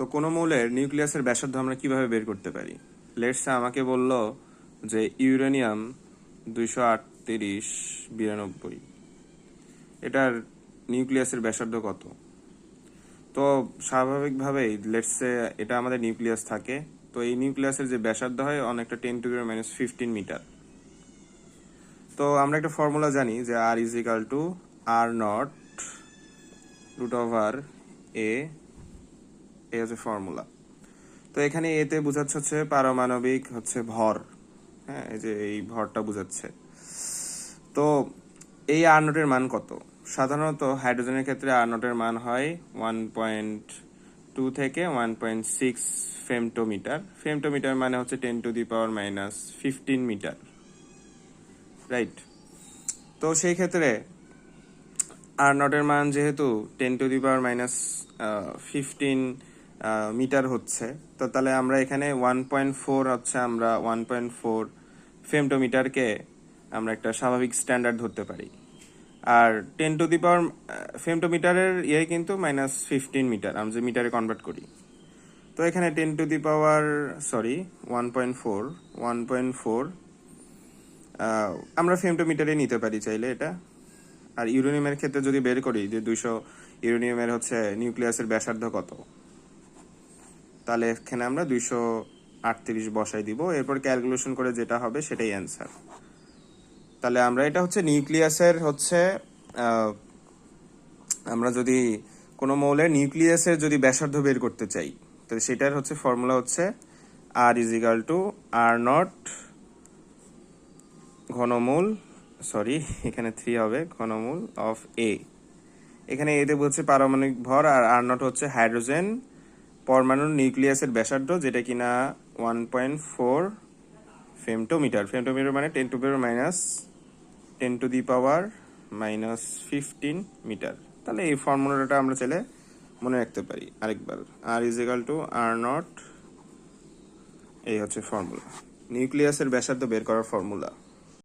তো কোনো মৌলের নিউক্লিয়াসের ব্যাসার্ধ আমরা কীভাবে বের করতে পারি? লেটস আমাকে বলল যে ইউরেনিয়াম দুইশো আটত্রিশ বিরানব্বই। এটার নিউক্লিয়াসের ব্যাসার্ধ কত? তো স্বাভাবিকভাবেই লেটসে এটা আমাদের নিউক্লিয়াস থাকে। তো এই নিউক্লিয়াসের যে ব্যাসার্ধ হয় অনেকটা ten to minus fifteen metre তো আমরা একটা ফর্মুলা জানি যে R is to R naught root over A A formula তো এখানে এতে বোঝাচ্ছে হচ্ছে পারমাণবিক হচ্ছে ভর। হ্যাঁ এই যে এই ভরটা বোঝাচ্ছে। তো এই আর মান কত? সাধারণত হাইড্রোজেনের ক্ষেত্রে আর নোটের মান হয় ওয়ান পয়েন্ট টু থেকে one point six femtometre femtometre মানে হচ্ছে ten to the power minus fifteen metre right তো সেই ক্ষেত্রে আর নটের মান যেহেতু ten to the power minus fifteen metre হচ্ছে। তো তাহলে আমরা এখানে ওয়ান পয়েন্ট ফোর হচ্ছে আমরা ওয়ান পয়েন্ট ফোর ফেমটোমিটারকে আমরা একটা স্বাভাবিক স্ট্যান্ডার্ড ধরতে পারি। আর টেন টু দি পাওয়ার ফেমটোমিটারের ইয়ে কিন্তু মাইনাস ফিফটিন মিটার আমরা যে মিটারে কনভার্ট করি। তো এখানে ten to the power sorry one point four one point four আমরা ফেমটোমিটারে নিতে পারি চাইলে এটা। আর ইউরেনিয়ামের ক্ষেত্রে যদি বের করি যে দুইশো ইউরেনিয়ামের হচ্ছে নিউক্লিয়াসের ব্যাসার্ধ কত? তাহলে এখানে আমরা দুইশো আটত্রিশ বসাই দিব। এরপর ক্যালকুলেশন করে যেটা হবে সেটাই অ্যান্সার তাহলে আমরা এটা হচ্ছে নিউক্লিয়াসের হচ্ছে আমরা যদি কোনো মৌলের নিউক্লিয়াসের যদি ব্যাসার্ধ বের করতে চাই, তাহলে সেটার হচ্ছে ফর্মুলা হচ্ছে R is equal to R naught ঘনমূল sorry এখানে থ্রি হবে, ঘনমূল অফ এ এখানে এতে হচ্ছে পারমাণবিক ভর, আর আর নট হচ্ছে হাইড্রোজেন পরমাণুর নিউক্লিয়াসের ব্যাসার্ধ, যেটা কিনা one point four femtometre femtometre মানে ten to power minus ten to the power minus fifteen metre তাহলে এই ফর্মুলাটা আমরা চাইলে মনে রাখতে পারি আরেকবার। R is equal to R naught এই হচ্ছে ফর্মুলা। নিউক্লিয়াসের ব্যাসার্ধ বের করার ফর্মুলা।